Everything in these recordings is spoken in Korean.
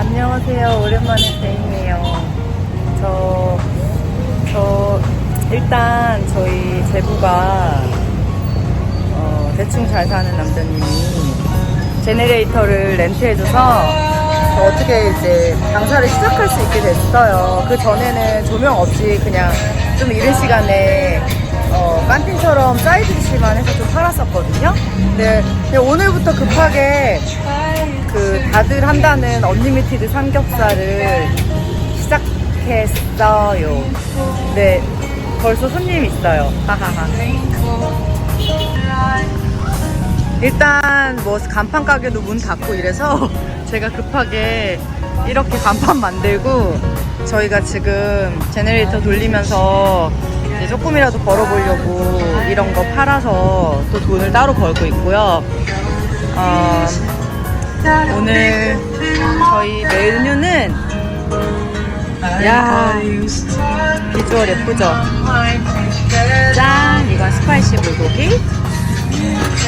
안녕하세요. 오랜만에 뵈이네요. 저, 저, 일단 저희 제부가, 어, 대충 잘 사는 남자님이 제네레이터를 렌트해줘서 저 어떻게 이제 장사를 시작할 수 있게 됐어요. 그 전에는 조명 없이 그냥 좀 이른 시간에 어, 깐틴처럼 사이드 디시만 해서 좀 팔았었거든요. 근데 오늘부터 급하게 그 다들 한다는 언리미티드 삼겹살을 시작했어요. 네, 벌써 손님 있어요. 하하하. 일단 뭐 간판 가게도 문 닫고 이래서 제가 급하게 이렇게 간판 만들고 저희가 지금 제네레이터 돌리면서 조금이라도 벌어보려고 이런 거 팔아서 또 돈을 따로 벌고 있고요. 어, 오늘 저희 메뉴는 야 비주얼 예쁘죠? 짠! 이건 스파이시 불고기.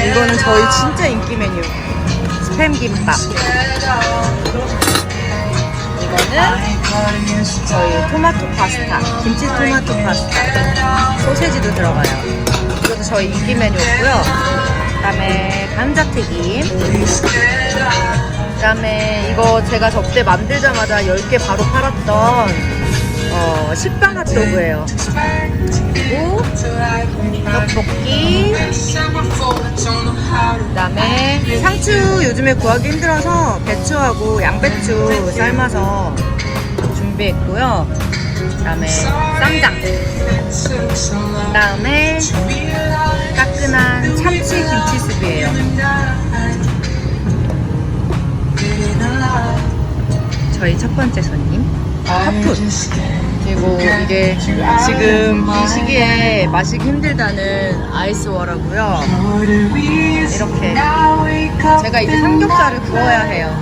이거는 저희 진짜 인기 메뉴. 스팸 김밥. 이거는 저희 토마토 파스타. 김치 토마토 파스타. 소세지도 들어가요. 이것도 저희 인기 메뉴고요. 그 다음에 감자튀김 그다음에 이거 제가 접대 만들자마자 10개 바로 팔았던 어, 식빵 핫도그예요 그리고 떡볶이 그다음에 상추 요즘에 구하기 힘들어서 배추하고 양배추 삶아서 준비했고요. 그다음에 쌈장. 그다음에 따끈한 참치 김치숲이 저희 첫 번째 손님 핫풋. 그리고 이게 지금 이 시기에 마시기 힘들다는 아이스워라고요. 이렇게 제가 이제 삼겹살을 구워야 해요.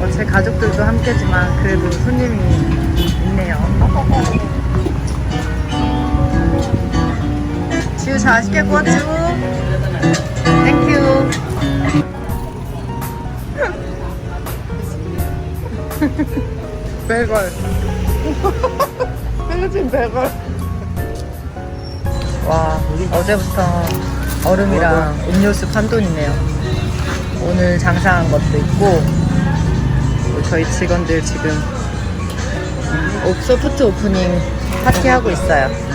어, 제 가족들도 함께지만 그래도 손님이 있네요. 지우 잘 맛있게 구웠죠? 배걸. 필리핀 배걸. 와, 어제부터 얼음이랑 음료수 판돈이네요. 오늘 장사한 것도 있고, 또 저희 직원들 지금 옵소프트 오프닝 파티하고 있어요.